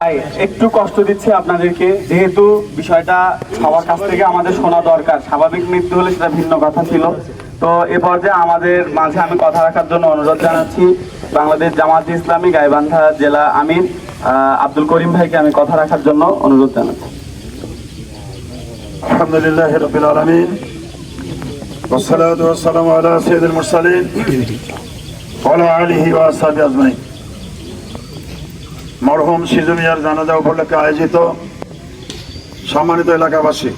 ভাই, একটু কষ্ট দিচ্ছে আপনাদেরকে যেহেতু বিষয়টা সবার কাছ থেকে আমাদের শোনা দরকার স্বাভাবিক মৃত্যু হলে সেটা ভিন্ন কথা ছিল তো এ পর্যায়ে আমাদের মাঝে আমি কথা রাখার জন্য অনুরোধ জানাচ্ছি বাংলাদেশ জামাত ইসলামী গাইবান্ধা জেলা আমির আহ, আব্দুল করিম ভাইকে আমি কথা রাখার জন্য অনুরোধ জানাচ্ছি الحمد لله رب العالمين والصلاة والسلام على سيد المرسلين وعلى آله وأصحابه أجمعين মরহুম সিজু মিয়ার জানাজা উপলক্ষে আয়োজিত সম্মানিত এলাকাবাসী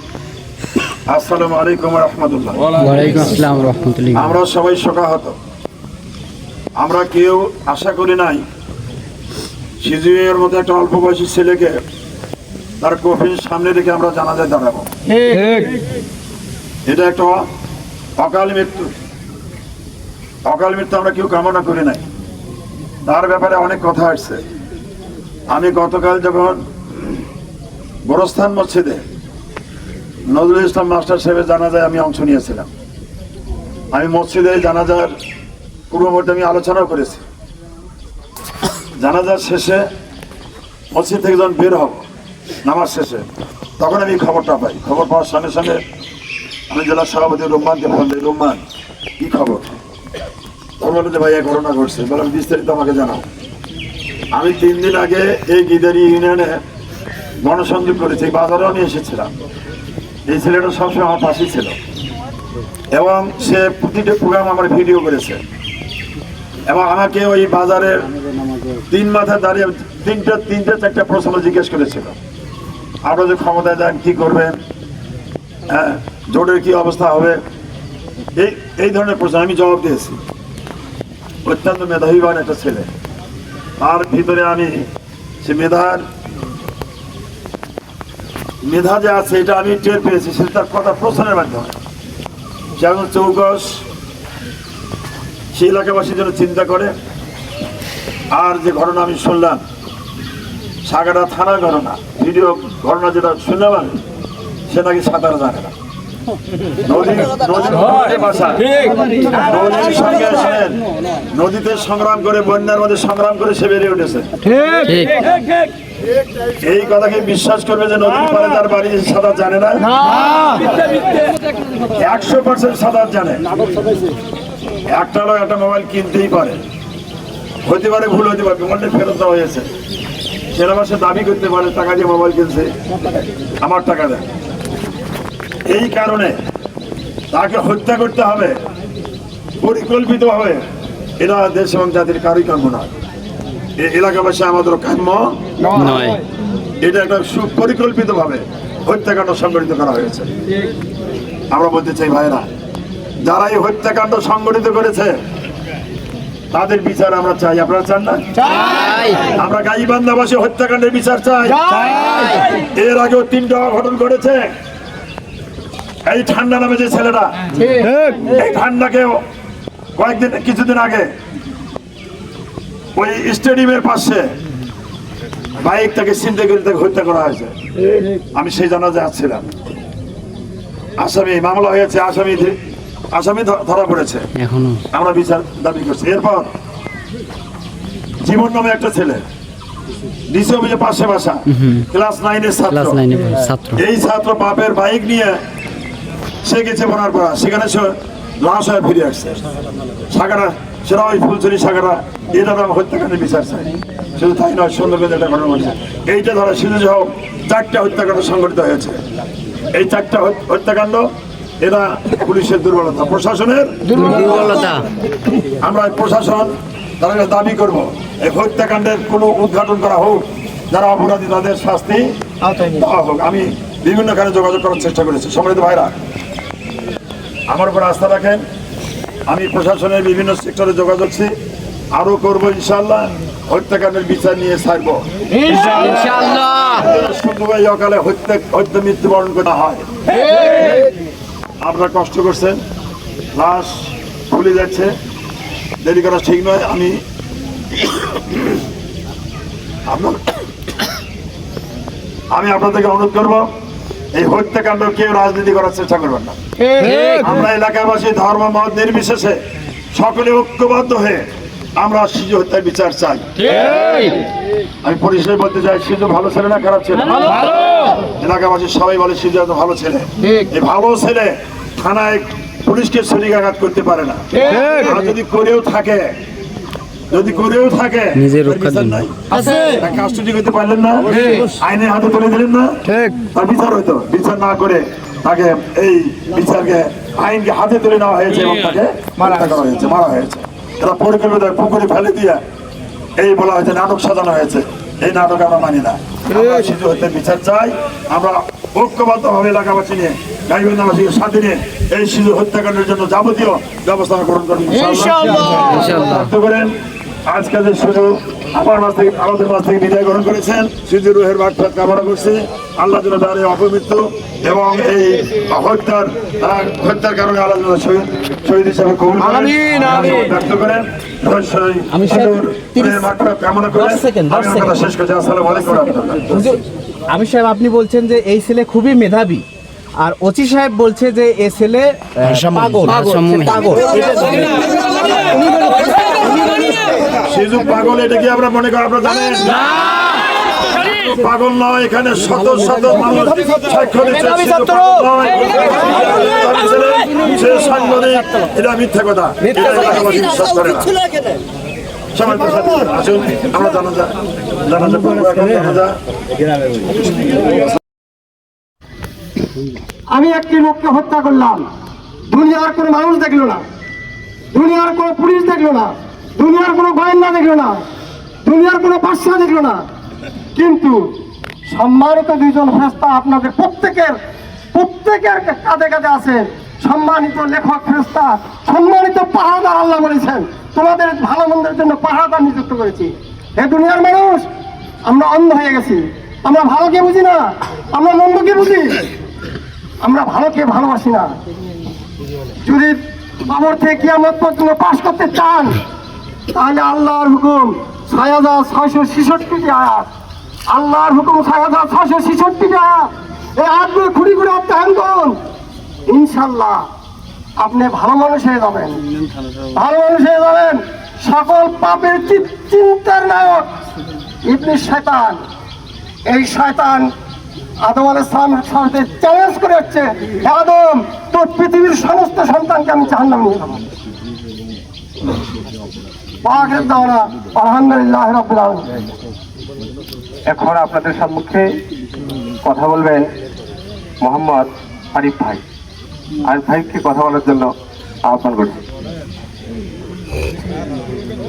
আসসালামু আলাইকুম রহমতুল্লাহ। আসসালাম আমরা সবাই শোকাহত। আমরা কেউ আশা করি নাই সিজু মিয়ার মতো একটা অল্প বয়সী ছেলেকে তার কফিন সামনে রেখে আমরা জানাজায় দাঁড়াবো। এটা একটা অকাল মৃত্যু। অকাল মৃত্যু আমরা কেউ কামনা করি নাই। তার ব্যাপারে অনেক কথা আসছে। আমি গতকাল যখন বড়স্থান মসজিদে নজরুল ইসলাম মাস্টার সাহেবের জানাজায় আমি অংশ নিয়েছিলাম, আমি মসজিদে জানাজার পূর্ববর্তী আমি আলোচনাও করেছি। জানাজার শেষে মসজিদ থেকে যখন বের হব, নামাজ শেষে, তখন আমি খবরটা পাই। খবর পাওয়ার সঙ্গে সঙ্গে আমি জেলা সভাপতি রুম্মানকে ফোন দিই, রুম্মান, কী খবর? ও বলল যে ভাই ঘটনা ঘটছে। বললাম বিস্তারিত আমাকে জানাও। আমি তিন দিন আগে এই গিদারি ইউনিয়নে গণসংযোগ করেছি বাজারেও আমি এসেছিলাম। এই ছেলেটা সবসময় আমার পাশেই ছিল। এবং সে প্রতিটা প্রোগ্রাম আমার ভিডিও করেছে। এবং আমাকে ওই বাজারের তিন মাথায় দাঁড়িয়ে তিনটা তিনটা, চারটা প্রশ্ন জিজ্ঞেস করেছিল। আপনারা যে ক্ষমতায় যান, কী করবেন? হ্যাঁ জোটের কি অবস্থা হবে? এই এই ধরনের প্রশ্ন আমি জবাব দিয়েছি। অত্যন্ত মেধাবীবান একটা ছেলে। তার ভিতরে আমি সে মেধার, মেধা যে আছে, এটা আমি টের পেয়েছি সে তার কথা প্রশ্নের মাধ্যমে। সে এখন চৌকস সেই এলাকাবাসীর জন্য চিন্তা করে। আর যে ঘটনা আমি শুনলাম, সাগাটা থানার ঘটনা, ভিডিও ঘটনা যেটা শুনলাম আমি, সে নাকি সাঁতার জানে না। নদীর সঙ্গে নদীতে সংগ্রাম করে বন্যার মধ্যে সংগ্রাম করে সে বেরিয়ে উঠেছে। এই কথাকে বিশ্বাস করবে যে নদীর পাড়ে তার বাড়ি সাঁতার জানে না? একশো পার্সেন্ট সাঁতার জানে। একটা লোক একটা মোবাইল কিনতেই পারে। হতে পারে ভুল হতে পারে মোবাইলটা ফেরত দেওয়া হয়েছে। সে দাবি করতে পারে টাকা দিয়ে মোবাইল কিনছে। আমার টাকা দেয়। এই কারণে তাকে হত্যা করতে হবে পরিকল্পিতভাবে। এরা দেশ এবং জাতির কারই কাম্য নয়। এ- এলাকাবাসী আমাদের কাম্য নয়। এটা একটা সুপরিকল্পিত ভাবে হত্যাকাণ্ড সংগঠিত করা হয়েছে। আমরা বলতে চাই ভাইরা যারা এই হত্যাকাণ্ড সংগঠিত করেছে তাদের বিচার আমরা চাই। আপনারা চান না? আমরা গাইবান্ধাবাসী হত্যাকাণ্ডের বিচার চাই। এর আগেও তিনটা অঘটন ঘটেছে। এই ঠান্ডা নামে যে ছেলেটা এই ঠান্ডাকেও কয়েকদিন কিছুদিন আগে ওই স্টেডিয়ামের পাশে বাইক তাকে চিন্তা করে তাকে হত্যা করা হয়েছে। আমি সেই জানা যাচ্ছিলাম আসামি মামলা হয়েছে আসামি আসামি ধরা পড়েছে। আমরা বিচার দাবি করছি। এরপর জীবন নামে একটা ছেলে পাশে বাসা ক্লাস নাইনের ছাত্র। ক্লাস নাইনে ছাত্র। এই ছাত্র বাপের বাইক নিয়ে সে গেছে বোনার পড়া সেখানে সে লাশ হয়ে ফিরে আসছে। সাগারা সেটা ওই ফুলচুরি সাগারা এটা তো হত্যাকাণ্ডের বিচার চাই শুধু তাই নয় সুন্দরগঞ্জ একটা ঘটনা ঘটেছে। এইটা ধরো শুধু সহ চারটা হত্যাকাণ্ড সংঘটিত হয়েছে। এই চারটা হত্যাকাণ্ড এরা পুলিশের দুর্বলতা। প্রশাসনের দুর্বলতা। আমরা প্রশাসন তারা দাবি করব এই হত্যাকাণ্ডের কোনো উদ্ঘাটন করা হোক যারা অপরাধী তাদের শাস্তি দেওয়া হোক। আমি বিভিন্ন কারণে যোগাযোগ করার চেষ্টা করেছি। সম্মানিত ভাইরা আমার উপর আস্থা রাখেন। আমি প্রশাসনের বিভিন্ন সেক্টরে যোগাযোগছি আরও করব ইনশাল্লাহ হত্যাকাণ্ডের বিচার নিয়ে ছাড়বো। ইনশাআল্লাহ। অকালে হত্যা হত্যা মৃত্যুবরণ করা হয়। আপনারা কষ্ট করছেন। লাশ খুলে যাচ্ছে। দেরি করা ঠিক নয়। আমি আপনার আমি আপনাদেরকে অনুরোধ করব। এই হত্যাকাণ্ড কেউ রাজনীতি করার চেষ্টা করবেন না। আমরা এলাকাবাসী ধর্ম মত নির্বিশেষে সকলে ঐক্যবদ্ধ হয়ে আমরা শিশু হত্যার বিচার চাই। আমি পরিষ্কার বলতে চাই শিশু ভালো ছেলে না খারাপ ছেলে? এলাকাবাসী সবাই বলে শিশু এত ভালো ছেলে। এই ভালো ছেলে থানায় পুলিশকে ছুরিকাঘাত করতে পারে না। যদি করেও থাকে যদি করেও থাকে নিজের তার রক্ষার জন্য। নাই। তার কাস্টডি করতে পারলেন না আইনের হাতে তুলে দিলেন না। ঠিক। তার বিচার হইতো। বিচার না করে তাকে এই বিচারকে আইনকে হাতে তুলে নেওয়া হয়েছে এবং তাকে মারা করা হয়েছে মারা হয়েছে। এরা পরিকল্পিত পুকুরে ফেলে দিয়ে এই বলা হয়েছে নাটক সাজানো হয়েছে। এই নাটক আমরা মানি না। শিশু হত্যা বিচার চাই। আমরা ঐক্যবদ্ধ ভাবে এলাকাবাসী নিয়ে গাইবান্ধাবাসীকে সাথে নিয়ে এই শিশু হত্যাকাণ্ডের জন্য যাবতীয় ব্যবস্থা গ্রহণ করবেন ইনশাআল্লাহ। ইনশাআল্লাহ। ব্যক্ত করেন আজকে যে শুধু আমার মাছ থেকে আমাদের মাছ থেকে বিদায় গ্রহণ করেছেন। শুধু রুহের বাগফাত কামনা করছি। আল্লাহ যেন তার এই অপমৃত্যু এবং এই হত্যার হত্যার কারণে আল্লাহ যেন শহীদ শহীদ হিসাবে কবুল করেন। ব্যক্ত করেন। আমি কামনা করে শেষ করছি। আসসালামু আলাইকুম আমি সাহেব আপনি বলছেন যে এই ছেলে খুবই মেধাবী। আর ওচি সাহেব বলছে যে এ ছেলে পাগল। পাগল। শিশু পাগল এটা কি আমরা মনে করি আপনারা জানেন? পাগল নয় এখানে শত শত মানুষ সাক্ষ্য সে সাংবাদিক এটা মিথ্যা কথা। এটা বিশ্বাস করে না। সবাই আসুন আমরা জানাজা জানাজা করব এখন? জানাজা। আমি একটি লোককে হত্যা করলাম। দুনিয়ার কোনো মানুষ দেখল না। দুনিয়ার কোনো পুলিশ দেখল না। দুনিয়ার কোনো গোয়েন্দা দেখল না, দুনিয়ার কোনো বাদশা দেখল না। কিন্তু সম্মানিত দুইজন ফেরস্তা আপনাদের প্রত্যেকের প্রত্যেকের কাঁধে কাঁধে আছেন। সম্মানিত লেখক ফেরস্তা সম্মানিত পাহাড়দার আল্লাহ বলেছেন, তোমাদের ভালো মন্দের জন্য পাহাড়দার নিযুক্ত করেছি। হে দুনিয়ার মানুষ, আমরা অন্ধ হয়ে গেছি। আমরা ভালোকে বুঝি না? আমরা মন্দকে বুঝি? আমরা ভালোকে ভালোবাসি না। যদি বাবর থেকে কিয়ামত পর্যন্ত পাশ করতে চান তাহলে আল্লাহর হুকুম ছয় হাজার ছয়শো ছেষট্টিটি আয়াত। আল্লাহর হুকুম ছয় হাজার ছয়শো ছেষট্টিটি আয়াত। এই আয়াতগুলো খুঁড়ি খুঁড়ি অধ্যয়ন করুন। ইনশাল্লাহ আপনি ভালো মানুষ হয়ে যাবেন। ভালো মানুষ হয়ে যাবেন। সকল পাপের চিন্তার নায়ক ইবনে শয়তান। এই শয়তান আদম আল ইসলামের সাথে চ্যালেঞ্জ করে হচ্ছে আদম, তোর পৃথিবীর সমস্ত সন্তানকে আমি জাহান্নামে নিয়ে যাব। পাকের দাওনা আলহামদুলিল্লাহ রাব্বিল এখন আপনাদের সম্মুখে কথা বলবেন মোহাম্মদ আরিফ ভাই। আরিফ ভাইকে কথা বলার জন্য আহ্বান করছি।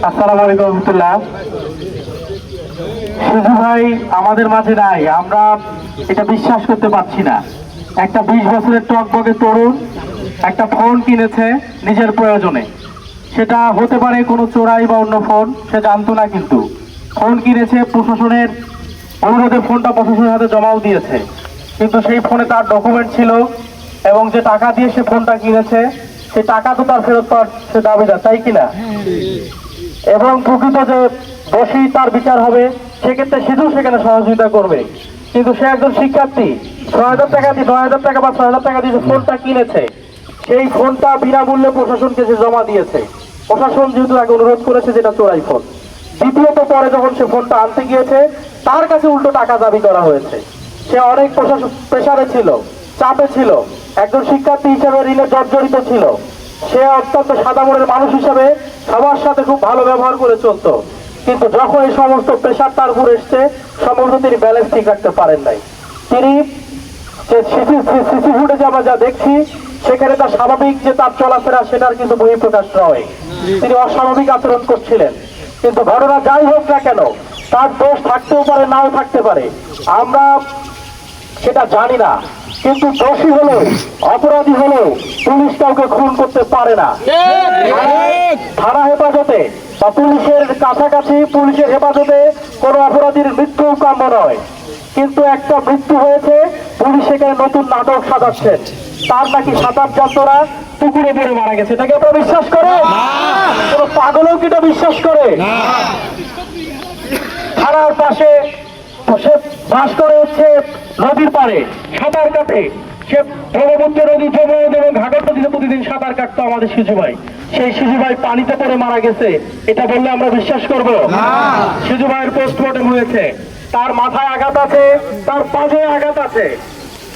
আসসালামু আলাইকুম রহমতুল্লাহ। শুধু ভাই আমাদের মাঝে নাই, আমরা এটা বিশ্বাস করতে পারছি না। একটা বিশ বছরের টকবগে তরুণ একটা ফোন কিনেছে নিজের প্রয়োজনে। সেটা হতে পারে কোনো চোরাই বা অন্য ফোন, সে জানতো না কিন্তু। ফোন কিনেছে প্রশাসনের অনুরোধে, ফোনটা প্রশাসনের হাতে জমাও দিয়েছে। কিন্তু সেই ফোনে তার ডকুমেন্ট ছিল এবং যে টাকা দিয়ে সে ফোনটা কিনেছে, সেই টাকা তো তার ফেরত পাওয়ার সে দাবিদার তাই কিনা? এবং প্রকৃত যে দোষী তার বিচার হবে, সেক্ষেত্রে সেও সেখানে সহযোগিতা করবে। কিন্তু সে একজন শিক্ষার্থী, ছয় হাজার টাকা দিয়ে, নয় হাজার টাকা বা ছয় হাজার টাকা দিয়ে ফোনটা কিনেছে সেই ফোনটা বিনামূল্যে প্রশাসনকে সে জমা দিয়েছে। প্রশাসন যেহেতু আগে অনুরোধ করেছে যেটা চোরাই ফোন। দ্বিতীয়ত পরে যখন সে ফোনটা আনতে গিয়েছে, তার কাছে উল্টো টাকা দাবি করা হয়েছে। সে অনেক প্রশাসন প্রেশারে ছিল, চাপে ছিল, একজন শিক্ষার্থী হিসেবে ঋণে জর্জরিত ছিল। সে অত্যন্ত সাদা মনের মানুষ হিসেবে সবার সাথে খুব ভালো ব্যবহার করে চলতো। কিন্তু যখন এই সমস্ত প্রেশার তার উপর এসছে, সম্ভবত তিনি ব্যালেন্স ঠিক রাখতে পারেন নাই। তিনি যে সিসি ফুটেজে আমরা যা দেখছি সেখানে তার স্বাভাবিক যে তার চলাফেরা সেটার কিন্তু বহিঃপ্রকাশ নয়। তিনি অস্বাভাবিক আচরণ করছিলেন। কিন্তু ঘটনা যাই হোক না কেন, তার দোষ থাকতেও পারে, নাও থাকতে পারে। আমরা সেটা জানি না। কিন্তু দোষী হলেও, অপরাধী হলেও পুলিশ কাউকে খুন করতে পারে না। থানা হেফাজতে বা পুলিশের কাছাকাছি পুলিশের হেফাজতে কোনো অপরাধীর মৃত্যু কাম্য নয়। কিন্তু একটা মৃত্যু হয়েছে পুলিশ সেখানে নতুন নাটক সাজাচ্ছেন। তার নাকি সাঁতার যাত্রা পুকুরে পড়ে মারা গেছে। এটাকে আপনারা বিশ্বাস করে কোনো পাগলও কি এটা বিশ্বাস করে? থানার পাশে সে বাস করে হচ্ছে নদীর পাড়ে সাঁতার কাটে। সে ব্রহ্মপুত্র নদী যমুনা নদী এবং ঘাগর নদীতে প্রতিদিন সাঁতার কাটতো আমাদের শিশু ভাই। সেই শিশু ভাই পানিতে পড়ে মারা গেছে। এটা বললে আমরা বিশ্বাস করব? শিশু ভাইয়ের পোস্টমর্টম হয়েছে। তার মাথায় আঘাত আছে তার পাশে আঘাত আছে।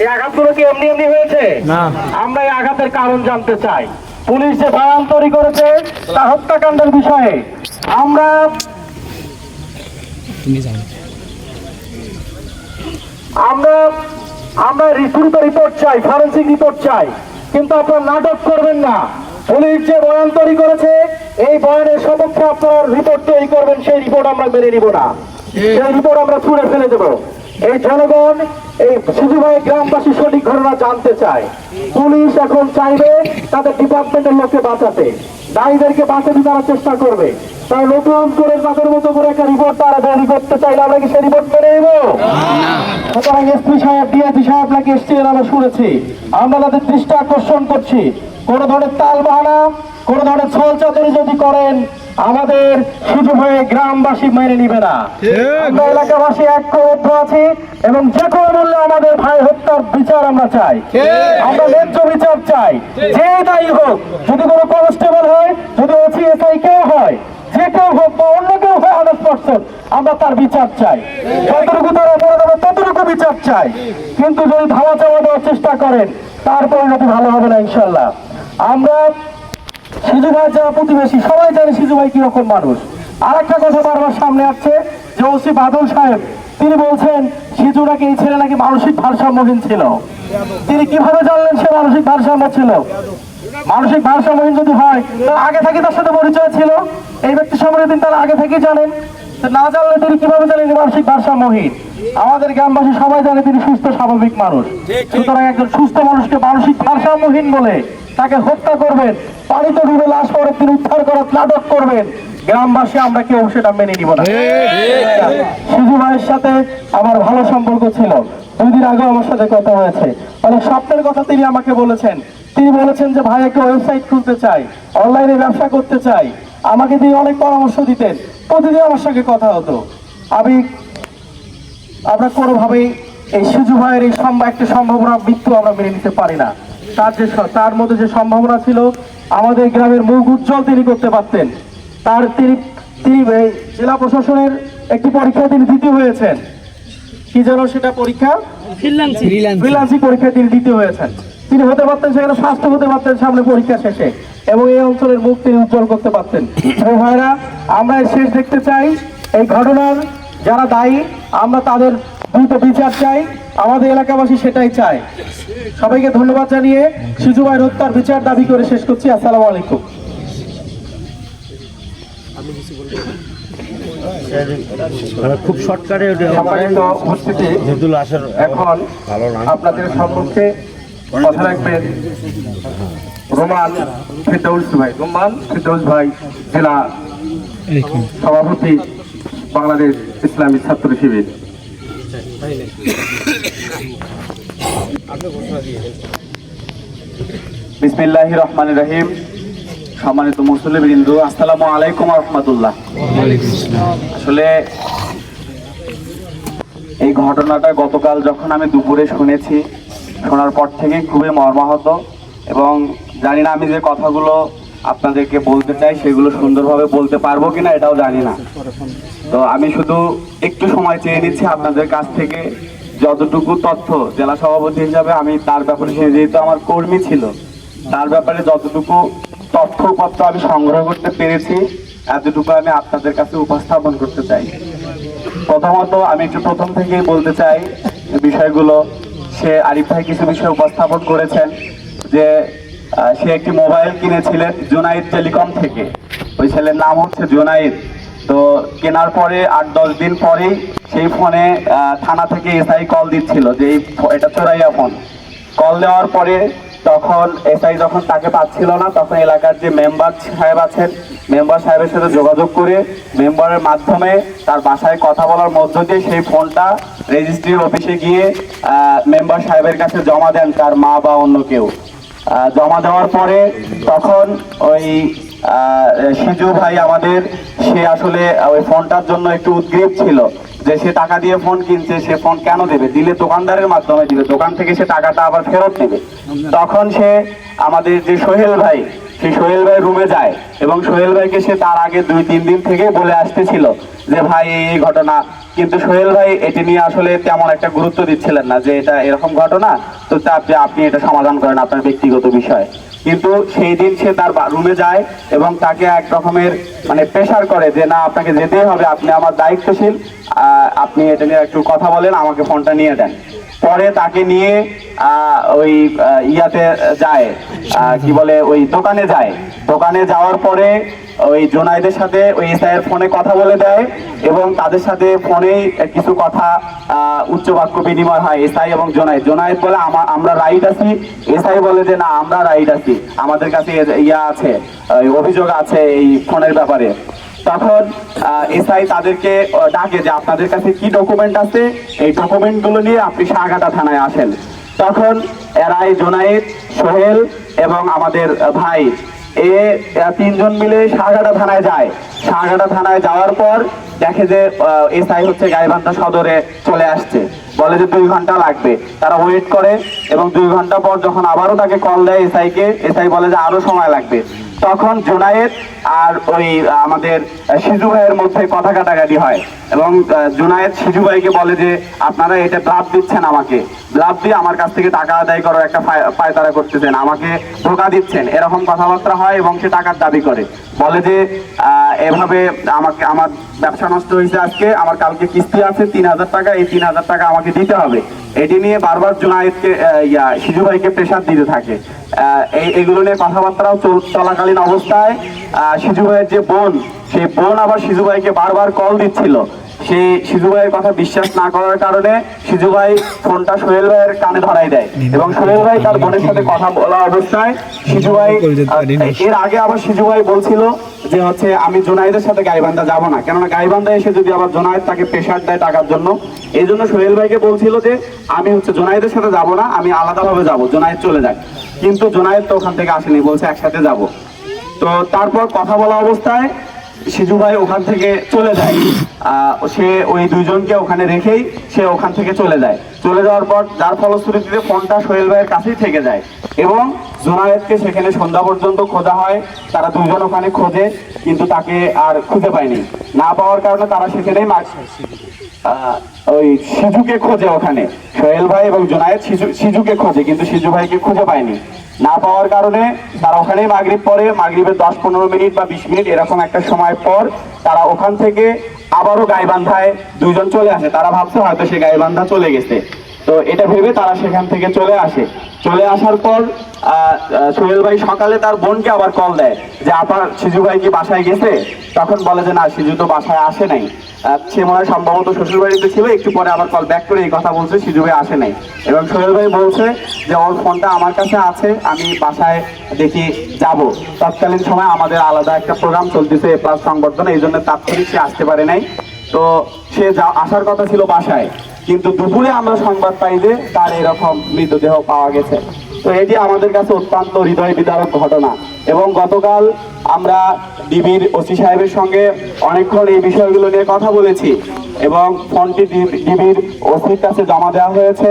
এই আঘাতগুলো কি এমনি এমনি হয়েছে? না। আমরা এই আঘাতের কারণ জানতে চাই। পুলিশ যে বয়ান তৈরি করেছে তা হত্যাকাণ্ডের বিষয়ে আমরা আমরা আমরা দ্রুত রিপোর্ট চাই ফরেন্সিক রিপোর্ট চাই। কিন্তু আপনারা নাটক করবেন না। পুলিশ যে বয়ান তৈরি করেছে এই বয়ানের সপক্ষে আপনারা রিপোর্ট তৈরি করবেন সেই রিপোর্ট আমরা মেনে নিব না। সেই রিপোর্ট আমরা ছুঁড়ে ফেলে দেব। এই জনগণ, এই শিশুভাই গ্রামবাসী সঠিক ঘটনা জানতে চায়। পুলিশ এখন চাইবে তাদের ডিপার্টমেন্টের লোককে বাঁচাতে। দায়ীদেরকে বাঁচাতে তারা চেষ্টা করবে। তারা নতুন করে তাদের মতো করে একটা রিপোর্ট তারা তৈরি করতে চাইলে আমরা কি সেই রিপোর্ট মেনে নেব? সুতরাং এসপি সাহেব, ডিআইপি সাহেব নাকি এসছিলেন আমরা শুনেছি। আমরা তাদের দৃষ্টি আকর্ষণ করছি। কোন ধরনের তাল বাহানা কোন ধরনের ছল চাতুরি যদি করেন আমাদের শুধু হয়ে গ্রামবাসী মেনে নিবে না। আমরা এলাকাবাসী ঐক্যবদ্ধ আছি এবং যে কোনো মূল্যে আমাদের ভাই হত্যার বিচার আমরা চাই। আমরা ন্যায্য বিচার চাই। যে দায়ী হোক যদি কোনো কনস্টেবল হয় যদি ওসিএসআই কেউ হয় যে কেউ হোক বা অন্য কেউ হয় হান্ড্রেড পার্সেন্ট আমরা তার বিচার চাই। যতটুকু তারা অপরাধ হবে ততটুকু বিচার চাই। কিন্তু যদি ধাওয়া চাওয়া দেওয়ার চেষ্টা করেন তার পরিণতি ভালো হবে না ইনশাল্লাহ আমরা সিজু ভাই যারা প্রতিবেশী, সবাই জানে সিজু ভাই কীরকম মানুষ। আর একটা কথা বারবার সামনে আসছে, যে ওসি বাদল সাহেব, তিনি বলছেন, সিজু নাকি এই ছেলে নাকি মানসিক ভারসাম্যহীন ছিল। তিনি কীভাবে জানলেন সে মানসিক ভারসাম্য ছিল? মানসিক ভারসাম্যহীন যদি হয়, তাহলে আগে থেকে তার সাথে পরিচয় ছিল। এই ব্যক্তি সম্পর্কে তিনি তারা আগে থেকেই জানেন। না জানলে তিনি কীভাবে জানেন মানসিক ভারসাম্যহীন? আমাদের গ্রামবাসী সবাই জানে তিনি সুস্থ, স্বাভাবিক মানুষ। সুতরাং একজন সুস্থ মানুষকে মানসিক ভারসাম্যহীন বলে তাকে হত্যা করবেন পানিতে ডুবে লাশ পরে তিনি উদ্ধার করার নাটক করবেন। গ্রামবাসী, আমরা কেউ সেটা মেনে নিব না। শিশু ভাইয়ের সাথে আমার ভালো সম্পর্ক ছিল। দুই দিন আগে আমার সাথে কথা হয়েছে। অনেক স্বপ্নের কথা তিনি আমাকে বলেছেন। তিনি বলেছেন যে ভাই, একটা ওয়েবসাইট খুলতে চাই অনলাইনে ব্যবসা করতে চাই। আমাকে তিনি অনেক পরামর্শ দিতেন। প্রতিদিন আমার সঙ্গে কথা হতো। আমি আমরা কোনোভাবেই এই শিশু ভাইয়ের এই একটা সম্ভাবনা মৃত্যু আমরা মেনে নিতে পারি না। তার যে তার মধ্যে যে সম্ভাবনা ছিল আমাদের গ্রামের মুখ উজ্জ্বল তিনি করতে পারতেন। তার তিনি তিনি জেলা প্রশাসনের একটি পরীক্ষায় তিনি দ্বিতীয় হয়েছেন। কি যেন সেটা পরীক্ষা? ফ্রিল্যান্সিং। পরীক্ষায় তিনি দ্বিতীয় হয়েছেন। তিনি হতে পারতেন সেখানে স্বাস্থ্য হতে পারতেন সামনে পরীক্ষা শেষে। এবং এই অঞ্চলের মুখ তিনি উজ্জ্বল করতে পারতেন। ভাই ভাইরা আমরা শেষ দেখতে চাই। এই ঘটনার যারা দায়ী আমরা তাদের দ্রুত বিচার চাই। আমাদের এলাকাবাসী সেটাই চাই সবাইকে ধন্যবাদ জানিয়ে শিশু ভাই হত্যার বিচার দাবি করে শেষ করছি। আসসালামু আলাইকুম। খুব শর্টকাটে উপস্থিতি এখন আপনাদের সম্মুখে কথা রাখবেন। রোমান ফিরদৌস ভাই রোমান ফিরদৌস ভাই জেলা সভাপতি বাংলাদেশ ইসলামী ছাত্র শিবির। বিসমিল্লাহ রহমান রহিম। সম্মানিত মুসলিম বিন্দু আসসালামু আলাইকুম রহমতুল্লাহ। আসলে এই ঘটনাটা গতকাল যখন আমি দুপুরে শুনেছি শোনার পর থেকেই খুবই মর্মাহত এবং জানি না আমি যে কথাগুলো আপনাদেরকে বলতে চাই, সেগুলো সুন্দরভাবে বলতে পারব কিনা এটাও জানি না। তো আমি শুধু একটু সময় চেয়ে নিচ্ছি আপনাদের কাছ থেকে যতটুকু তথ্য জেলা সভাপতি হিসাবে আমি তার ব্যাপারে যেহেতু আমার কর্মী ছিল, তার ব্যাপারে যতটুকু তথ্যপত্র আমি সংগ্রহ করতে পেরেছি, এতটুকু আমি আপনাদের কাছে উপস্থাপন করতে চাই। প্রথমত আমি একটু প্রথম থেকেই বলতে চাই বিষয়গুলো। সে আরিফ ভাই কিছু বিষয় উপস্থাপন করেছেন যে সে একটি মোবাইল কিনেছিলেন জোনাইদ টেলিকম থেকে। ওই ছেলের নাম হচ্ছে জোনাইদ। তো কেনার পরে আট দশ দিন পরেই সেই ফোনে থানা থেকে এসআই কল দিচ্ছিল যে এই এটা চোরাইয়া ফোন। কল দেওয়ার পরে তখন এসআই যখন তাকে পাচ্ছিল না, তখন এলাকার যে মেম্বার সাহেব আছেন, মেম্বার সাহেবের সাথে যোগাযোগ করে মেম্বারের মাধ্যমে তার বাসায় কথা বলার মধ্য দিয়ে সেই ফোনটা রেজিস্ট্রির অফিসে গিয়ে মেম্বার সাহেবের কাছে জমা দেন তার মা বা অন্য কেউ। জমা দেওয়ার পরে তখন ওই সিজু ভাই আমাদের, সে আসলে ওই ফোনটার জন্য একটু উদ্গ্রীব ছিল যে সে টাকা দিয়ে ফোন কিনছে, সে ফোন কেন দেবে? দিলে দোকানদারের মাধ্যমে দিবে, দোকান থেকে সে টাকাটা আবার ফেরত নেবে তখন সে আমাদের যে সোহেল ভাই, সেই সোহেল ভাই রুমে যায় এবং সোহেল ভাইকে সে তার আগে দুই, তিন দিন থেকে বলে আসতেছিল যে, ভাই এই ঘটনা কিন্তু সোহেল ভাই, এটি নিয়ে আসলে তেমন একটা গুরুত্ব দিচ্ছিলেন না যে এটা এরকম ঘটনা। তো তা আপনি এটা সমাধান করেন আপনার ব্যক্তিগত বিষয়। কিন্তু সেই দিন সে তার রুমে যায় এবং তাকে এক রকমের মানে প্রেশার করে যে, না, আপনাকে যেতেই হবে। আপনি আমার দায়িত্বশীল। আপনি এটা নিয়ে একটু কথা বলেন, আমাকে ফোনটা নিয়ে দেন। পরে তাকে নিয়ে ওই ইয়াতে যায়। কি বলে, ওই দোকানে যায়। দোকানে যাওয়ার পরে ওই জোনাইদের সাথে ওই এসআইয়ের ফোনে কথা বলে দেয় এবং তাদের সাথে ফোনেই কিছু কথা উচ্চ বাক্য বিনিময় হয় এসআই এবং জোনাইদ। জোনাইদ বলে, আমা- আমরা রাইট আছি। এসআই বলে যে, না, আমরা রাইট আছি। আমাদের কাছে ইয়া আছে অভিযোগ আছে এই ফোনের ব্যাপারে। তখন এসআই তাদেরকে ডাকে যে আপনাদের কাছে কি ডকুমেন্ট আছে? এই ডকুমেন্টগুলো নিয়ে আপনি সাগাটা থানায় আসেন। তখন এরাই জোনায়েদ, সোহেল এবং আমাদের ভাই, এ তিনজন মিলে সাগাটা থানায় যায়। সাগাটা থানায় যাওয়ার পর দেখে যে এসআই হচ্ছে গাইবান্ধা সদরে চলে আসছে। বলে যে দুই ঘণ্টা লাগবে। তারা ওয়েট করে এবং দুই ঘণ্টা পর যখন আবারও তাকে কল দেয় এসআই কে এসআই বলে যে আরও সময় লাগবে। তখন জোনায়েদ আর ওই আমাদের সিজু ভাইয়ের মধ্যে কথা কাটাকাটি হয়। এবং জোনায়েদ সিজু ভাইকে বলে যে, আপনারা এটা ব্লাফ দিচ্ছেন আমাকে। ব্লাফ দিয়ে আমার কাছ থেকে টাকা আদায় করার একটা পায়- পায়তারা করতেছেন। আমাকে ধোকা দিচ্ছেন। এরকম কথাবার্তা হয় এবং সে টাকার দাবি করে। বলে যে এভাবে আমাকে, আমার ব্যবসা নষ্ট হয়েছে আজকে। আমার কালকে কিস্তি আছে তিন হাজার টাকা। এই তিন হাজার টাকা আমাকে দিতে হবে। এটি নিয়ে বারবার জুনায়েদকে ইয়া সিজু ভাইকে প্রেশার দিতে থাকে। এই এগুলো নিয়ে কথাবার্তাও চলাকালীন অবস্থায় সিজু ভাইয়ের যে বোন সেই বোন আবার সিজু ভাইকে বারবার কল দিচ্ছিল। সেই সিজু ভাইয়ের কথা বিশ্বাস না করার কারণে সিজু ভাই ফোনটা সোহেল ভাইয়ের কানে ধরাই দেয়। এবং সোহেল ভাই তার বোনের সাথে কথা বলা অবস্থায় সিজু ভাই এর আগে আবার সিজু ভাই বলছিল যে হচ্ছে আমি জোনাইদের সাথে গাইবান্ধা যাব না। কেননা গাইবান্ধা এসে যদি আবার জোনায়েদ তাকে প্রেশার দেয় টাকার জন্য, এই জন্য সোহেল ভাইকে বলছিল যে, আমি হচ্ছে জোনায়েদের সাথে যাব না, আমি আলাদাভাবে যাব জোনায়েদ চলে যাক। কিন্তু জোনায়েদ তো ওখান থেকে আসেনি, বলছে একসাথে যাব। তো তারপর কথা বলা অবস্থায় সিজু ভাই ওখান থেকে চলে যায়। সে ওই দুইজনকে ওখানে রেখেই সে ওখান থেকে চলে যায়। চলে যাওয়ার পর যার ফলশ্রুতিতে ফোনটা সোহেল ভাইয়ের কাছেই থেকে যায় এবং জোনায়েদকে সেখানে সন্ধ্যা পর্যন্ত খোঁজা হয়। তারা দুজন ওখানে খোঁজে, কিন্তু তাকে আর খুঁজে পায়নি। না পাওয়ার কারণে তারা সেখানেই ওই সিজুকে খোঁজে ওখানে। সোহেল ভাই এবং জোনায়েদ সিজু সিজুকে খোঁজে, কিন্তু সিজু ভাইকে খুঁজে পায়নি। না পাওয়ার কারণে তারা ওখানেই মাগরিব পরে মাগরিবের দশ পনেরো মিনিট বা বিশ মিনিট এরকম একটা সময় পর তারা ওখান থেকে আবারও গাইবান্ধায় দুইজন চলে আসে। তারা ভাবছে হয়তো সে গাইবান্ধা চলে গেছে। তো এটা ভেবে তারা সেখান থেকে চলে আসে। চলে আসার পর সোহেল ভাই সকালে তার বোনকে আবার কল দেয় যে আপনার সিজু ভাই কি বাসায় গেছে? তখন বলে যে, না, সিজু তো বাসায় আসে নাই। সে মনে হয় সম্ভবত শ্বশুর বাড়িতে ছিল, একটু পরে আবার কল ব্যাক করে এই কথা বলছে, সিজু ভাই আসে নাই। এবং সোহেল ভাই বলছে যে, ওর ফোনটা আমার কাছে আছে, আমি বাসায় দেখি যাব। তৎকালীন সময় আমাদের আলাদা একটা প্রোগ্রাম চলতেছে প্লাস সংবর্ধনা, এই জন্য তাৎক্ষণিক সে আসতে পারে নাই। তো সে যা, আসার কথা ছিল বাসায়। কিন্তু দুপুরে আমরা সংবাদ পাই যে তার এরকম মৃতদেহ পাওয়া গেছে। তো এটি আমাদের কাছে অত্যন্ত হৃদয় বিদারক ঘটনা এবং গতকাল আমরা ডিবির ওসি সাহেবের সঙ্গে অনেকক্ষণ এই বিষয়গুলো নিয়ে কথা বলেছি এবং ফোনটি ডিবির ওসির কাছে জমা দেওয়া হয়েছে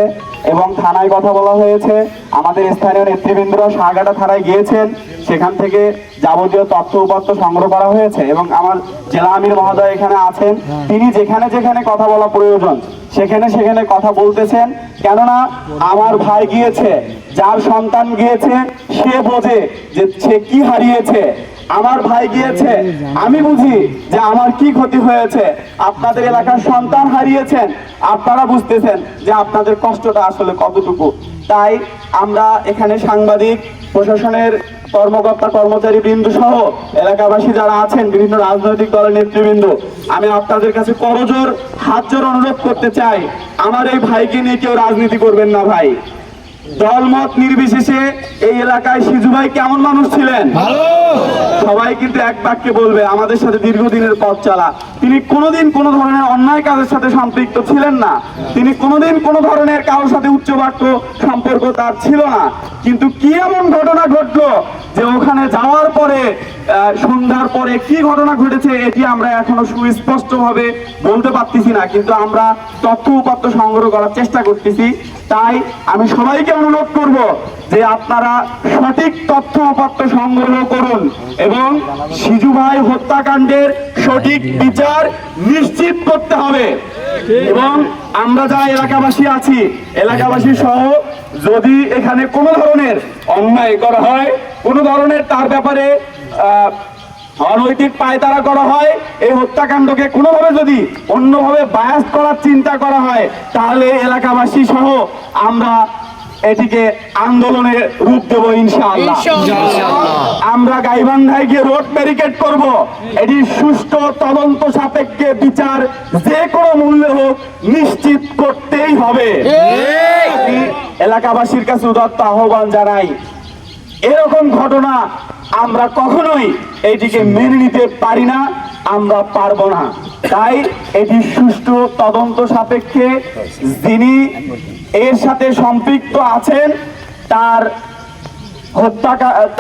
এবং থানায় কথা বলা হয়েছে। আমাদের স্থানীয় নেতৃবৃন্দরা সাগাটা থানায় গিয়েছেন সেখান থেকে যাবতীয় তথ্য উপাত্ত সংগ্রহ করা হয়েছে এবং আমার জেলা আমির মহোদয় এখানে আছেন। তিনি যেখানে যেখানে কথা বলা প্রয়োজন সেখানে সেখানে কথা বলতেছেন। কেননা আমার ভাই গিয়েছে যার সন্তান গিয়েছে সে বোঝে যে সে কি হারিয়েছে। আমার ভাই গিয়েছে আমি বুঝি যে আমার কি ক্ষতি হয়েছে। আপনাদের এলাকার সন্তান হারিয়েছেন আপনারা বুঝতেছেন যে আপনাদের কষ্টটা আসলে কতটুকু। তাই আমরা এখানে সাংবাদিক প্রশাসনের কর্মকর্তা, কর্মচারী বৃন্দ সহ এলাকাবাসী যারা আছেন, বিভিন্ন রাজনৈতিক দলের নেতৃবৃন্দ, আমি আপনাদের কাছে করজোর হাত জোর অনুরোধ করতে চাই। আমার এই ভাইকে নিয়ে কেউ রাজনীতি করবেন না ভাই। দলমত নির্বিশেষে এই এলাকায় সিজু ভাই কেমন মানুষ ছিলেন? সবাই কিন্তু এক বাক্যে বলবে, আমাদের সাথে দীর্ঘদিনের পথ চালা। তিনি কোনোদিন কোনো ধরনের অন্যায় কাজের সাথে সম্পৃক্ত ছিলেন না। তিনি কোনোদিন কোনো ধরনের কারোর সাথে উচ্চবাক্য সম্পর্ক তার ছিল না। কিন্তু কি এমন ঘটনা ঘটলো যে ওখানে যাওয়ার পরে সন্ধ্যার পরে কি ঘটনা ঘটেছে এটি আমরা এখনও সুস্পষ্ট ভাবে বলতে পারতেছি না, কিন্তু আমরা তথ্য উপাত্ত সংগ্রহ করার চেষ্টা করতেছি। তাই আমি সবাইকে অনুরোধ করব যে আপনারা সঠিক তথ্য উপাত্ত সংগ্রহ করুন এবং সিজু ভাই হত্যাকাণ্ডের সঠিক বিচার নিশ্চিত করতে হবে। এবং আমরা যা এলাকাবাসী আছি, এলাকাবাসী সহ যদি এখানে কোনো ধরনের অন্যায় করা হয়, কোনো ধরনের তার ব্যাপারে অনৈতিক পায়তারা করা হয়, এই হত্যাকাণ্ডকে কোনোভাবে যদি অন্যভাবে বায়াস করার চিন্তা করা হয়, তাহলে এলাকাবাসী সহ আমরা এটিকে আন্দোলনের রূপ দেবো ইনশাআল্লাহ। আমরা গাইবান্ধায় গিয়ে রোড ব্যারিকেড করব। এটি সুষ্ঠু তদন্ত সাপেক্ষে বিচার যে কোনো মূল্যে হোক নিশ্চিত করতেই হবে। এলাকাবাসীর কাছে উদাত্ত আহ্বান জানাই এরকম ঘটনা আমরা কখনোই এটিকে মেনে নিতে পারি না আমরা পারব না। তাই এটি সুষ্ঠু তদন্ত সাপেক্ষে যিনি এর সাথে সম্পৃক্ত আছেন তার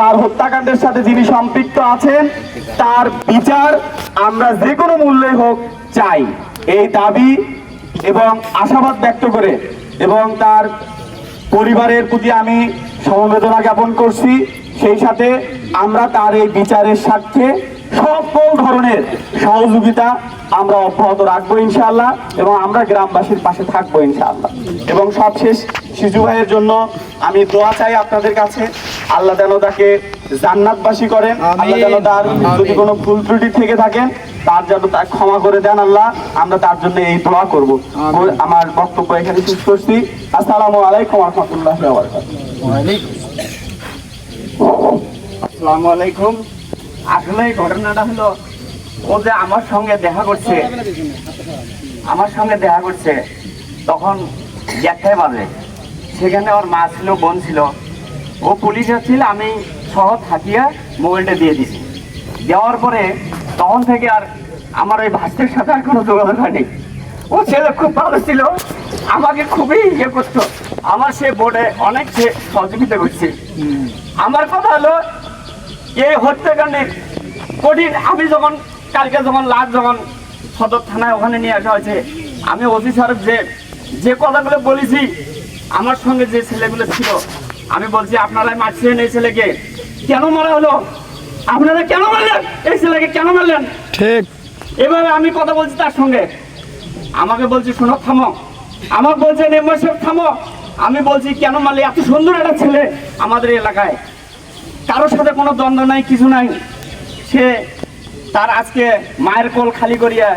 তার হত্যাকাণ্ডের সাথে যিনি সম্পৃক্ত আছেন, তার বিচার আমরা যে কোনো মূল্যে হোক চাই। এই দাবি এবং আশাবাদ ব্যক্ত করে এবং তার পরিবারের প্রতি আমি সমবেদনা জ্ঞাপন করছি। সেই সাথে আমরা তার এই বিচারের স্বার্থে সকল ধরনের সহযোগিতা আমরা অব্যাহত রাখব ইনশাআল্লাহ এবং আমরা গ্রামবাসীর পাশে থাকব ইনশাআল্লাহ। এবং সবশেষ শিশু ভাইয়ের জন্য আমি দোয়া চাই আপনাদের কাছে। আল্লাহ যেন তাকে জান্নাতবাসী করেন আল্লাহ যেন তার যদি কোনো ভুল ত্রুটি থেকে থাকেন তার যেন তার ক্ষমা করে দেন আল্লাহ। আমরা তার জন্য এই দোয়া করব। আমার বক্তব্য এখানে শেষ করছি। আসসালামু আলাইকুম রহমতুল্লাহ আসসালামু আলাইকুম। আসলে ঘটনাটা হলো ও যে আমার সঙ্গে দেখা করছে আমার সঙ্গে দেখা করছে তখন একটাই বাজে। সেখানে ওর মা ছিল বোন ছিল। ও পুলিশ ছিল আমি সহ থাকিয়া মোবাইলটা দিয়ে দিছি। দেওয়ার পরে তখন থেকে আর আমার ওই ভাস্তের সাথে আর কোনো যোগাযোগ হয়নি। ও ছেলে খুব ভালো ছিল আমাকে খুবই ইয়ে করতো। আমার সে বোর্ডে অনেক সে সহযোগিতা করছে। আমার কথা হলো এই হত্যাকাণ্ডের কঠিন আমি যখন কালকে যখন লাশ যখন সদর থানায় ওখানে নিয়ে আসা হয়েছে আমি ওসি স্যার যে যে কথাগুলো বলেছি আমার সঙ্গে যে ছেলেগুলো ছিল আমি বলছি আপনারাই মারছিলেন এই ছেলেকে। কেন মারা হলো? আপনারা কেন মারলেন? এই ছেলেকে কেন মারলেন? ঠিক। এভাবে আমি কথা বলছি তার সঙ্গে। আমাকে বলছি শোনো থামো। আমাকে বলছে মেম্বার সাহেব থামো। আমি বলছি কেন মারলে? এত সুন্দর একটা ছেলে আমাদের এলাকায়। কারোর সাথে কোনো দ্বন্দ্ব নাই কিছু নাই। সে তার আজকে মায়ের কোল খালি করিয়া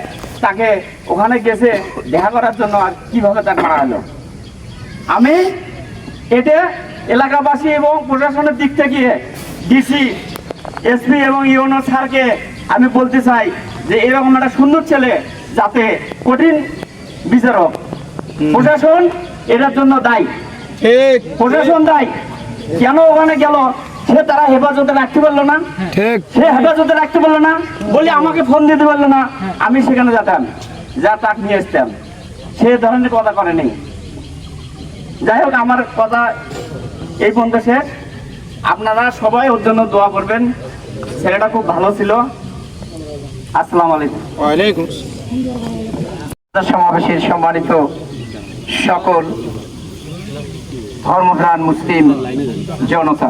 তাকে ওখানে গেছে দেখা করার জন্য আর কীভাবে তার মারা হলো। আমি এটা এলাকাবাসী এবং প্রশাসনের দিক থেকে ডিসি এসপি এবং ইউনো স্যারকে আমি বলতে চাই যে এরকম একটা সুন্দর ছেলে যাতে কঠিন বিচারক। প্রশাসন এটার জন্য দায়ী। প্রশাসন দায়ী। কেন ওখানে গেল? সে তারা হেফাজতে রাখতে পারল না সে হেফাজতে রাখতে পারল না বলে আমাকে ফোন দিতে পারল না আমি সেখানে যেতাম যা তাক নিয়ে আসতাম। সে ধরনের কথা করে নেই। যাই হোক আমার কথা এই পর্যন্ত শেষ। আপনারা সবাই ওর জন্য দোয়া করবেন। ছেলেটা খুব ভালো ছিল। আসসালামু আলাইকুম। সমাবেশের সম্মানিত সকল ধর্মপ্রাণ মুসলিম জনতা।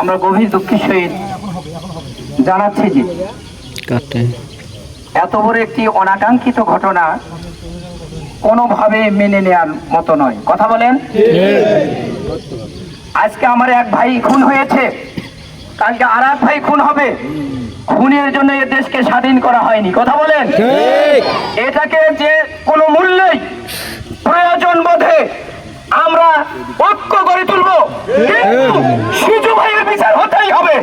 আমরা গভীর দুঃখের সহিত জানাচ্ছি যে এত বড় একটি অনাকাঙ্ক্ষিত ঘটনা কোনোভাবে মেনে নেওয়ার মতো নয়। কথা বলেন? আজকে আমার এক ভাই খুন হয়েছে। কালকে আর এক ভাই খুন হবে। খুনের জন্য এ দেশকে স্বাধীন করা হয়নি। কথা বলেন? এটাকে যে কোনো মূল্যেই প্রয়োজন বোধে আমরা ঐক্য গড়ে তুলবো। কিন্তু সিজু ভাইয়ের বিচার হতেই হবে।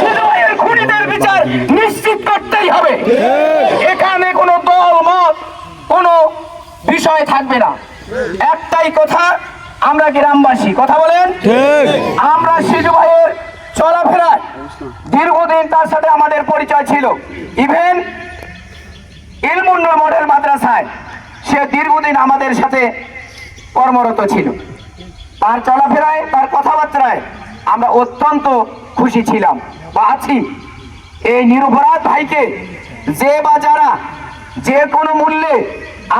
সিজু ভাইয়ের খুনিদের বিচার নিশ্চিত করতেই হবে। এখানে কোনো দল, মত, কোনো বিষয় থাকবে না। একটাই কথা, আমরা গ্রামবাসী। কথা বলেন? আমরা সিজু ভাইয়ের চলাফেরায় দীর্ঘদিন তার সাথে আমাদের পরিচয় ছিল। ইভেন ইলমুন্নুর মডেল মাদ্রাসায় সে দীর্ঘদিন আমাদের সাথে কর্মরত ছিল। তার চলাফেরায় তার কথাবার্তায় আমরা অত্যন্ত খুশি ছিলাম বা আছি। এই নিরপরাধ ভাইকে যে বা যারা যে কোনো মূল্যে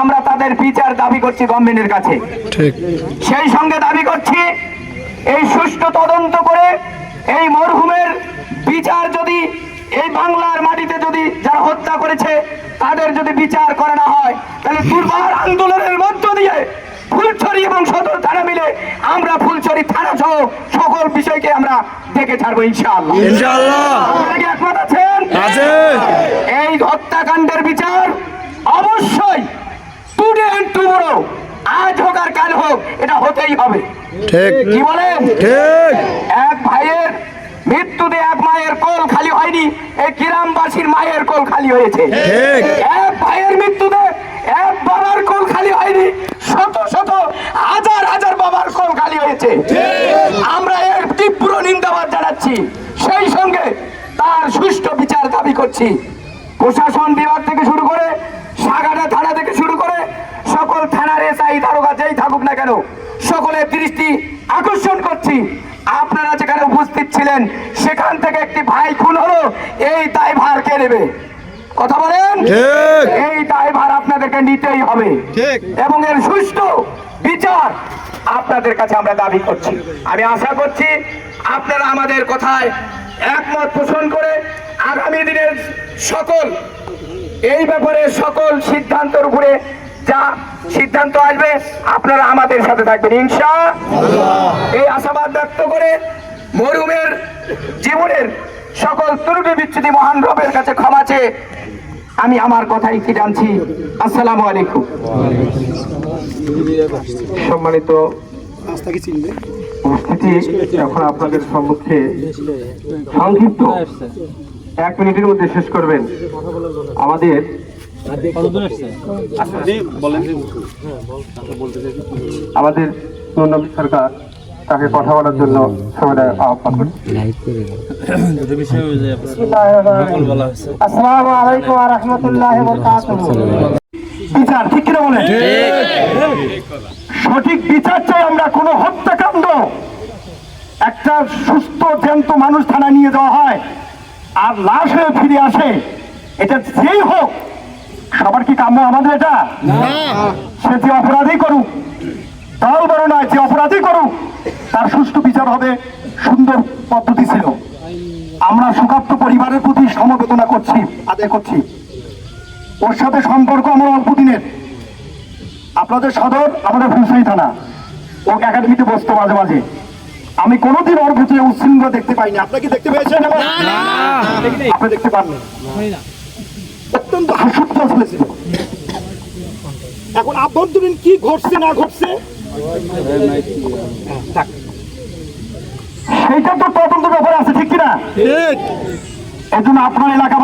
আমরা তাদের বিচার দাবি করছি গভর্নমেন্টের কাছে। সেই সঙ্গে দাবি করছি এই সুষ্ঠু তদন্ত করে এই মরহুমের বিচার যদি এই বাংলার মাটিতে যদি যারা হত্যা করেছে তাদের যদি বিচার করে না হয় তাহলে দুর্বার আন্দোলনের মধ্য দিয়ে ফুলছড়ি এবং সদর থানা মিলে আমরা ফুলছড়ি থানা সহ সকল বিষয়কে আমরা দেখে ছাড়বো ইনশাআল্লাহ। একমত আছেন? এই হত্যাকাণ্ডের বিচার অবশ্যই টুডে এন্ড টুমোরো আজ হোক আর কাল হোক এটা হতেই হবে। কি বলেন? এক ভাইয়ের মৃত্যুতে এক মায়ের কোল খালি হয়নি এই গ্রামবাসীর মায়ের কোল খালি হয়েছে। এক ভাইয়ের মৃত্যুতে এক বাবার কোল খালি হয়নি শত শত হাজার হাজার বাবার কোল খালি হয়েছে। আমরা এর তীব্র নিন্দাবাদ জানাচ্ছি। সেই সঙ্গে তার সুষ্ঠু বিচার দাবি করছি। প্রশাসন বিভাগ থেকে শুরু করে সাগাটা থানা থেকে শুরু করে সকল থানার এসআই দারোগা যেই থাকুক না কেন সকলের দৃষ্টি আকর্ষণ করছি। আপনারা যেখানে উপস্থিত ছিলেন সেখান থেকে একটি ভাই খুন হলো এই দায়ভার কে নেবে? কথা বলেন? এই দায়ভার আপনাদেরকে নিতেই হবে। এবং এর সুষ্ঠু বিচার আপনাদের কাছে আমরা দাবি করছি। আমি আশা করছি আপনারা আমাদের কথায় একমত পোষণ করে আগামী দিনের সকল এই ব্যাপারে সকল সিদ্ধান্তের উপরে যা সিদ্ধান্ত আসবে আপনারা আমাদের সাথে থাকবেন ইনশা এই আশাবাদ ব্যক্ত করে মরুমের জীবনের সকল ত্রুটি বিচ্ছুতি মহান রবের কাছে ক্ষমা চেয়ে আমি আমার কথাই কি জানছি? আসসালামু আলাইকুম। সম্মানিত উপস্থিতি, এখন আপনাদের সম্মুখে সংক্ষিপ্ত এক মিনিটের মধ্যে শেষ করবেন। আমাদের আমাদের সরকার তাকে কথা বলার জন্য সবাই আহ্বান করছি। আসসালামু আলাইকুম ওয়া রাহমাতুল্লাহি ওয়া বারাকাতুহু বিচার ঠিক কিনা বলেন? সঠিক বিচার চাই আমরা কোন হত্যাকাণ্ড। একটা সুস্থ জ্যান্ত মানুষ থানায় নিয়ে যাওয়া হয় আর লাশ হয়ে ফিরে আসে এটা যেই হোক সবার কি কাম্য আমাদের এটা? সে যে অপরাধী করুক দল বড় নয় যে অপরাধী করুক তার সুষ্ঠু বিচার হবে সুন্দর পদ্ধতি ছিল। আমরা সুকাপ্ত পরিবারের প্রতি সমবেদনা করছি আদায় করছি। ওর সাথে সম্পর্ক আমার অল্প দিনের আপনাদের সদর আমাদের ফুলসাই থানা। ও একাডেমিতে বসতো মাঝে মাঝে। আমি কোনোদিন ওর ভিতরে উচ্ছৃঙ্খলা দেখতে পাইনি। আপনাকে দেখতে পেয়েছেন আপনি দেখতে পাননি? অত্যন্ত ছেলে ছিল। এখন আভ্যন্তরীণ কি ঘটছে না ঘটছে? সেইটা তো তদন্ত ব্যাপারে আছে ঠিক কিনা? এই জন্য আপনার এলাকা